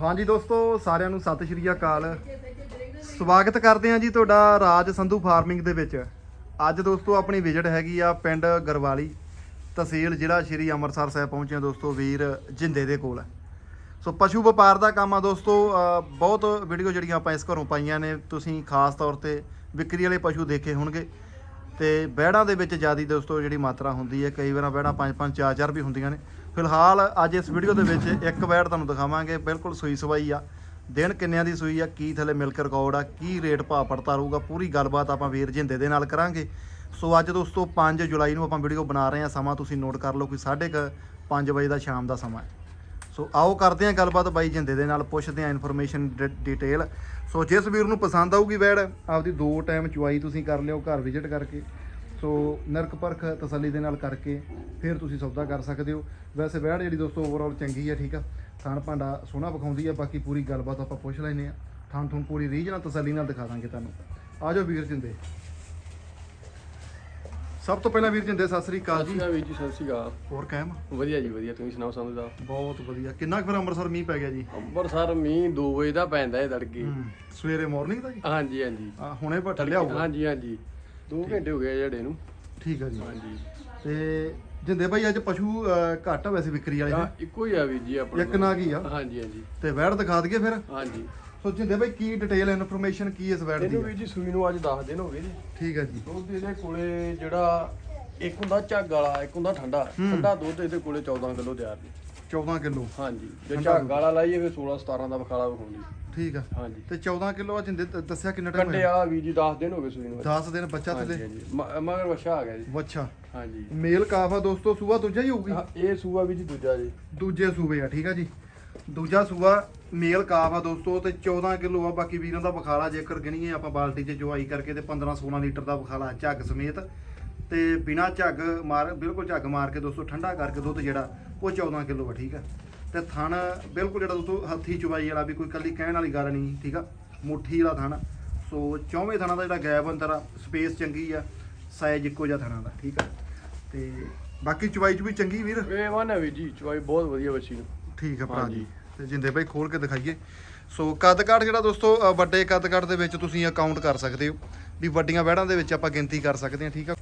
ਹਾਂਜੀ ਦੋਸਤੋ, ਸਾਰਿਆਂ ਨੂੰ ਸਤਿ ਸ਼੍ਰੀ ਅਕਾਲ। ਸਵਾਗਤ ਕਰਦੇ ਹਾਂ ਜੀ ਤੁਹਾਡਾ ਰਾਜ ਸੰਧੂ ਫਾਰਮਿੰਗ ਦੇ ਵਿੱਚ। ਅੱਜ ਦੋਸਤੋ, ਆਪਣੀ ਵਿਜ਼ਿਟ ਹੈਗੀ ਆ ਪਿੰਡ ਗਰਵਾਲੀ ਤਹਿਸੀਲ, ਜ਼ਿਲ੍ਹਾ ਸ਼੍ਰੀ ਅੰਮ੍ਰਿਤਸਰ ਸਾਹਿਬ ਪਹੁੰਚੇ ਦੋਸਤੋ, ਵੀਰ ਜਿੰਦੇ ਦੇ ਕੋਲ। ਸੋ ਪਸ਼ੂ ਵਪਾਰ ਦਾ ਕੰਮ ਆ ਦੋਸਤੋ ਬਹੁਤ ਵੀਡੀਓ ਜਿਹੜੀਆਂ ਆਪਾਂ ਇਸ ਘਰੋਂ ਪਾਈਆਂ ਨੇ, ਤੁਸੀਂ ਖਾਸ ਤੌਰ ਤੇ ਵਿਕਰੀ ਵਾਲੇ ਪਸ਼ੂ ਦੇਖੇ ਹੋਣਗੇ। ਤੇ ਬਹਿੜਾਂ ਦੇ ਵਿੱਚ ਜਿਆਦੀ ਦੋਸਤੋ, ਜਿਹੜੀ ਮਾਤਰਾ ਹੁੰਦੀ ਹੈ, ਕਈ ਵਾਰਾਂ ਬਹਿੜਾਂ 5 5 4 4 ਵੀ ਹੁੰਦੀਆਂ ਨੇ। ਫਿਲਹਾਲ ਅੱਜ ਇਸ ਵੀਡੀਓ ਦੇ ਵਿੱਚ ਇੱਕ ਬੈਡ ਤੁਹਾਨੂੰ ਦਿਖਾਵਾਂਗੇ, ਬਿਲਕੁਲ ਸੂਈ ਸਵਾਈ ਆ। ਦਿਨ ਕਿੰਨਿਆਂ ਦੀ ਸੂਈ ਆ, ਕੀ ਥੱਲੇ ਮਿਲਕ ਰਿਕਾਰਡ ਆ, ਕੀ ਰੇਟ ਭਾਅ ਪੜਤਾ ਰਹੂਗਾ, ਪੂਰੀ ਗੱਲਬਾਤ ਆਪਾਂ ਵੀਰ ਜਿੰਦੇ ਦੇ ਨਾਲ ਕਰਾਂਗੇ। ਸੋ ਅੱਜ ਦੋਸਤੋ 5 ਜੁਲਾਈ ਨੂੰ ਆਪਾਂ ਵੀਡੀਓ ਬਣਾ ਰਹੇ ਹਾਂ, ਸਮਾਂ ਤੁਸੀਂ ਨੋਟ ਕਰ ਲਓ ਕੋਈ 5:30 ਵਜੇ ਦਾ ਸ਼ਾਮ ਦਾ ਸਮਾਂ ਹੈ। ਸੋ ਆਓ ਕਰਦੇ ਹਾਂ ਗੱਲਬਾਤ ਬਾਈ ਜਿੰਦੇ ਦੇ ਨਾਲ, ਪੁੱਛਦੇ ਹਾਂ ਇਨਫੋਰਮੇਸ਼ਨ ਡਿਟੇਲ ਸੋ ਜਿਸ ਵੀਰ ਨੂੰ ਪਸੰਦ ਆਊਗੀ ਵੈੜ ਆਪਦੀ ਦੋ ਟਾਈਮ ਚੁਆਈ ਤੁਸੀਂ ਕਰ ਲਿਓ, ਘਰ ਵਿਜ਼ਿਟ ਕਰਕੇ। ਸੋ ਨਰਕ ਪਰਖ ਤਸੱਲੀ ਦੇ ਨਾਲ ਕਰਕੇ ਫਿਰ ਤੁਸੀਂ ਸੌਦਾ ਕਰ ਸਕਦੇ ਹੋ। ਵੈਸੇ ਵੈੜ ਜਿਹੜੀ ਦੋਸਤੋ ਓਵਰਆਲ ਚੰਗੀ ਹੈ ਠੀਕ ਆ। ਥਣ ਭਾਂਡਾ ਸੋਹਣਾ ਵਿਖਾਉਂਦੀ ਹੈ ਬਾਕੀ ਪੂਰੀ ਗੱਲਬਾਤ ਆਪਾਂ ਪੁੱਛ ਲੈਨੇ ਆ। ਥਣ ਥਣ ਪੂਰੀ ਰੀਝ ਨਾਲ ਤਸੱਲੀ ਨਾਲ ਦਿਖਾ ਦਾਂਗੇ ਤੁਹਾਨੂੰ। ਆ ਜਾਓ ਵੀਰ ਜਿੰਦੇ। ਸਭ ਤੋਂ ਪਹਿਲਾਂ ਵੀਰ ਜਿੰਦੇ ਸਤਿ ਸ੍ਰੀ ਅਕਾਲ ਜੀ। ਵੀਰ ਜੀ ਸਤਿ ਸ਼੍ਰੀ ਅਕਾਲ। ਹੋਰ ਕਾਇਮ? ਵਧੀਆ ਜੀ ਵਧੀਆ। ਤੁਸੀਂ ਸੁਣਾਓ ਸਾਨੂੰ ਦਾ? ਬਹੁਤ ਵਧੀਆ। ਕਿੰਨਾ ਕੁ ਫਿਰ ਅੰਮ੍ਰਿਤਸਰ ਮੀਂਹ ਪੈ ਗਿਆ ਜੀ? ਅੰਮ੍ਰਿਤਸਰ ਮੀਂਹ 2 ਵਜੇ ਦਾ ਪੈਂਦਾ ਹੈ ਤੜਕੇ। ਸਵੇਰੇ ਮਾਰਨਿੰਗ ਦਾ ਜੀ? ਹਾਂਜੀ ਹਾਂਜੀ। ਆ ਹੁਣੇ ਪਰ ਠੱਲਿਆ ਹੋਊਗਾ ਹਾਂਜੀ ਹਾਂਜੀ। 2 ਘੰਟੇ ਹੋ ਗਏ ਜਿਹੜੇ ਨੂੰ। ਠੀਕ ਆ ਜੀ। ਹਾਂਜੀ। ਤੇ ਜਿੰਦੇ ਭਾਈ ਅੱਜ ਪਸ਼ੂ ਅਹ, ਘੱਟ ਆ ਵੈਸੇ ਵਿਕਰੀ ਵਾਲੇ ਨੇ ਇੱਕੋ ਹੀ ਆ ਵੀਰ ਜੀ ਆਪਣਾ। ਇੱਕ ਨਾ ਕੀ ਆ? ਹਾਂਜੀ ਹਾਂਜੀ। ਤੇ ਵੈੜ ਦਿਖਾ ਦਈਏ ਫਿਰ। ਹਾਂਜੀ। ਸੋ ਜਿੰਦੇ ਭਾਈ ਕੀ ਡਿਟੇਲ ਇਨਫੋਰਮੇਸ਼ਨ ਕੀ ਇਸ ਵੈੜ ਦੀ ਇਹਨੂੰ ਆ? ਵੀਰ ਜੀ ਸੂਈ ਨੂੰ ਅੱਜ 10 ਦਿਨ ਹੋ ਗਏ ਜੀ। ਠੀਕ ਆ ਜੀ। ਦੁੱਧ ਇਹਦੇ ਕੋਲੇ ਜਿਹੜਾ ਇੱਕ ਹੁੰਦਾ ਝੱਗ ਵਾਲਾ ਇੱਕ ਹੁੰਦਾ ਠੰਡਾ। ਠੰਡਾ ਦੁੱਧ ਇਹਦੇ ਕੋਲੇ 14 ਕਿਲੋ ਤਿਆਰ ਜੀ। 14 ਕਿਲੋ। ਹਾਂਜੀ। ਜੇ ਠੰਡਾ ਝੱਗ ਵਾਲਾ ਲਾਈਏ ਫਿਰ 16 17 ਦਾ ਬਖਾਲਾ ਵਿਖਾਉਂਦੀ। ਠੀਕ ਆ। ਹਾਂਜੀ। ਤੇ 14 ਕਿਲੋ ਆ ਜਿੰਦੇ ਦੱਸਿਆ ਕਿੰਨਾ ਟਾਈਮ ਕੰਡੇ ਵਾਲਾ ਵੀਰ ਜੀ 10 ਦਿਨ ਹੋ ਗਏ ਸੂਈ ਨੂੰ। 10 ਦਿਨ ਬੱਚਾ ਹਾਂਜੀ ਥੱਲੇ ਹਾਂਜੀ। ਮ- ਮਗਰ ਵਛਾ ਆ ਗਿਆ ਜੀ। ਵੱਛਾ। ਹਾਂਜੀ। ਮੇਲ ਕਾਫਾ ਦੋਸਤੋ ਸੂਆ ਦੂਜਾ ਹੀ ਹੋਊਗੀ? ਇਹ ਸੂਆ ਵੀ ਜੀ ਦੂਜਾ ਜੀ। ਦੂਜੇ ਸੂਬੇ ਆ ਠੀਕ ਆ ਜੀ। ਦੂਜਾ ਸੂਆ ਮੇਲ ਕਾਫ ਆ ਦੋਸਤੋ ਤੇ 14 ਕਿਲੋ ਆ ਬਾਕੀ ਵੀਰਾਂ ਦਾ ਬਖਾਲਾ ਜੇਕਰ ਗਿਣੀਏ ਆਪਾਂ ਬਾਲਟੀ 'ਚ ਜਵਾਈ ਕਰਕੇ ਤੇ 15 16 ਲੀਟਰ ਦਾ ਬਖਾਲਾ ਝੱਗ ਸਮੇਤ। ਤੇ ਬਿਨਾ ਝੱਗ ਮਾਰ ਬਿਲਕੁਲ ਝੱਗ ਮਾਰ ਕੇ ਦੋਸਤੋ ਠੰਡਾ ਕਰਕੇ ਦੁੱਧ ਜਿਹੜਾ ਉਹ 14 ਕਿਲੋ ਆ ਠੀਕ ਆ। ਤੇ ਥਣ ਬਿਲਕੁਲ ਜਿਹੜਾ ਦੋਸਤੋ ਹੱਥੀ ਚੁਵਾਈ ਵਾਲਾ ਵੀ ਕੋਈ ਕੱਲੀ ਕਹਿਣ ਵਾਲੀ ਗੱਲ ਨਹੀਂ ਠੀਕ ਆ? ਮੁੱਠੀ ਵਾਲਾ ਥਣ। ਸੋ ਚੌਵੇਂ ਥਣਾਂ ਦਾ ਜਿਹੜਾ ਗੈਪ ਅੰਦਰ ਆ ਸਪੇਸ ਚੰਗੀ ਆ ਸਾਈਜ਼ ਇੱਕੋ ਜਿਹਾ ਥਣਾਂ ਦਾ ਠੀਕ ਆ? ਤੇ ਬਾਕੀ ਚੁਵਾਈ ਚ ਵੀ ਚੰਗੀ ਵੀਰ? ਇਹ ਵਨ ਹੈ ਵੀ ਜੀ ਚਵਾਈ ਬਹੁਤ ਵਧੀਆ ਬੱਚੀ ਨੂੰ ਠੀਕ ਆ ਭਰਾ ਜੀ। ਤੇ ਜਿੰਦੇ ਭਾਈ ਖੋਲ ਕੇ ਦਿਖਾਈਏ। ਸੋ ਕੱਦ ਕਾਠ ਜਿਹੜਾ ਦੋਸਤੋ ਵੱਡੇ ਕੱਦ ਕਾਠ ਦੇ ਵਿੱਚ ਤੁਸੀਂ ਅਕਾਊਂਟ ਕਰ ਸਕਦੇ ਹੋ ਵੀ ਵੱਡੀਆਂ ਵਹਿੜਾਂ ਦੇ ਵਿੱਚ ਆਪਾਂ ਗਿਣਤੀ ਕਰ ਸਕਦੇ ਹਾਂ ਠੀਕ ਆ?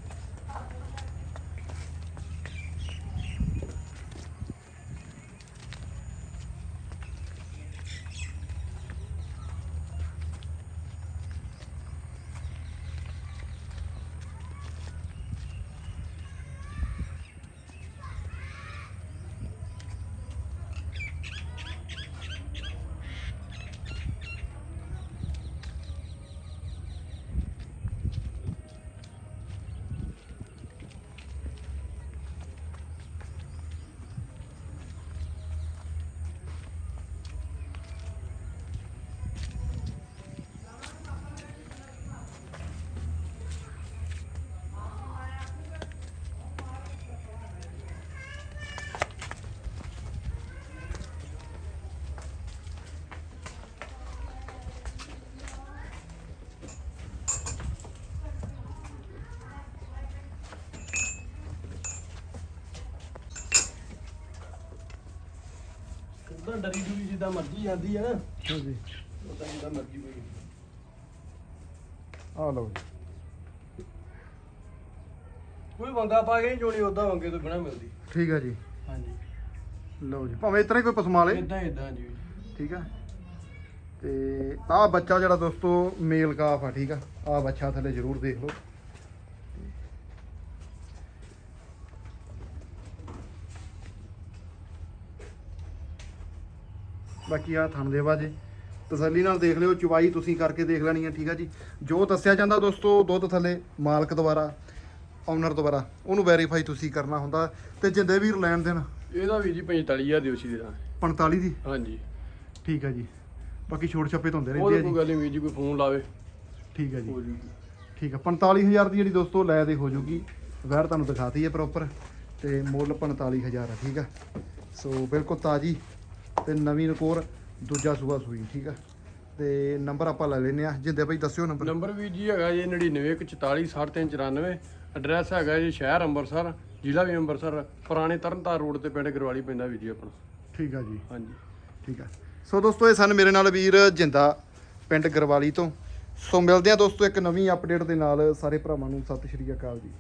ਕਿੱਦਾਂ ਡਰੀ ਡੂਰੀ ਜਿੱਦਾਂ ਮਰਜ਼ੀ ਜਾਂਦੀ ਹੈ ਨਾ ਹਾਂਜੀ ਉਦਾਂ ਜਿੱਦਾਂ ਮਰਜ਼ੀ ਕੋਈ ਆ ਲਓ ਕੋਈ ਵੰਗਾ ਪਾ ਕੇ ਨਹੀਂ ਜੋੜੀ ਉਦਾਂ ਵੰਗੇ ਤੋਂ ਬਿਨਾ ਮਿਲਦੀ। ਠੀਕ ਆ ਜੀ। ਹਾਂਜੀ। ਲਓ ਜੀ। ਭਾਵੇਂ ਇਤਨਾ ਹੀ ਕੋਈ ਪਸਮਾ ਲੇ ਇਦਾਂ ਇਦਾਂ ਜੀ। ਠੀਕ ਆ। ਤੇ ਆਹ ਬੱਚਾ ਜਿਹੜਾ ਦੋਸਤੋ ਮੇਲ ਕਾਫ ਆ ਠੀਕ ਆ। ਆਹ ਬੱਚਾ ਥੱਲੇ ਜ਼ਰੂਰ ਦੇਖ ਲਓ। ਬਾਕੀ ਆ ਥਣ ਦੇ ਬਾਜੇ। ਤਸੱਲੀ ਨਾਲ ਦੇਖ ਲਿਓ ਚੁਵਾਈ ਤੁਸੀਂ ਕਰਕੇ ਦੇਖ ਲੈਣੀ ਹੈ ਠੀਕ ਆ ਜੀ। ਜੋ ਦੱਸਿਆ ਜਾਂਦਾ ਦੋਸਤੋ ਦੁੱਧ ਥੱਲੇ ਮਾਲਕ ਦੁਆਰਾ ਓਨਰ ਦੁਆਰਾ ਉਹਨੂੰ ਵੈਰੀਫਾਈ ਤੁਸੀਂ ਕਰਨਾ ਹੁੰਦਾ। ਤੇ ਜਿੰਦੇ ਵੀਰ ਲੈਣ ਦੇਣ ਇਹਦਾ ਵੀ ਜੀ 45000 ਦੀ ਉਸੀ ਦੇ ਨਾਲ 45 ਦੀ? ਹਾਂਜੀ। ਠੀਕ ਆ ਜੀ। ਬਾਕੀ ਛੋਟ ਛੱਪੇ ਤਾਂ ਹੁੰਦੇ ਰਹਿੰਦੇ ਆ ਕੋਈ ਜੀ। ਗੱਲ ਨਹੀਂ ਵੀਰ ਜੀ ਕੋਈ ਫੋਨ ਲਾਵੇ। ਠੀਕ ਆ ਜੀ। ਹੋ ਜੂਗੀ। ਠੀਕ ਆ 45000 ਦੀ ਜਿਹੜੀ ਦੋਸਤੋ ਲੈ ਦੇ ਹੋ ਜੂਗੀ। ਵੈਰ ਤੁਹਾਨੂੰ ਦਿਖਾਤੀ ਹੈ ਪ੍ਰੋਪਰ ਤੇ ਮੁੱਲ 45000 ਆ ਠੀਕ ਆ। ਸੋ ਬਿਲਕੁਲ ਤਾਜੀ ਤੇ ਨਵੀਂ ਨਕੋਰ ਦੂਜਾ ਸੂਆ ਸੂਈ ਠੀਕ ਆ? ਤੇ ਨੰਬਰ ਆਪਾਂ ਲੈ ਲੈਨੇ ਆ। ਜਿੰਦੇ ਭਾਈ ਦੱਸਿਓ ਨੰਬਰ ਨੰਬਰ ਵੀ ਜੀ ਹੈਗਾ ਜੀ 9914439394 ਐਡਰੈਸ ਹੈਗਾ ਜੀ ਸ਼ਹਿਰ ਅੰਮ੍ਰਿਤਸਰ ਜ਼ਿਲ੍ਹਾ ਵੀ ਅੰਮ੍ਰਿਤਸਰ ਪੁਰਾਣੇ ਤਰਨਤਾਰ ਰੋਡ ਤੇ ਪਿੰਡ ਗਰਵਾਲੀ ਪੈਂਦਾ ਵੀ ਜੀ ਆਪਣਾ। ਠੀਕ ਆ ਜੀ। ਹਾਂਜੀ। ਠੀਕ ਆ। ਸੋ ਦੋਸਤੋ ਇਹ ਸਨ ਮੇਰੇ ਨਾਲ ਵੀਰ ਜਿੰਦਾ ਪਿੰਡ ਗਰਵਾਲੀ ਤੋਂ। ਸੋ ਮਿਲਦੇ ਆ ਦੋਸਤੋ ਇੱਕ ਨਵੀਂ ਅਪਡੇਟ ਦੇ ਨਾਲ ਸਾਰੇ ਭਰਾਵਾਂ ਨੂੰ। ਸਤਿ ਸ਼੍ਰੀ ਅਕਾਲ ਜੀ।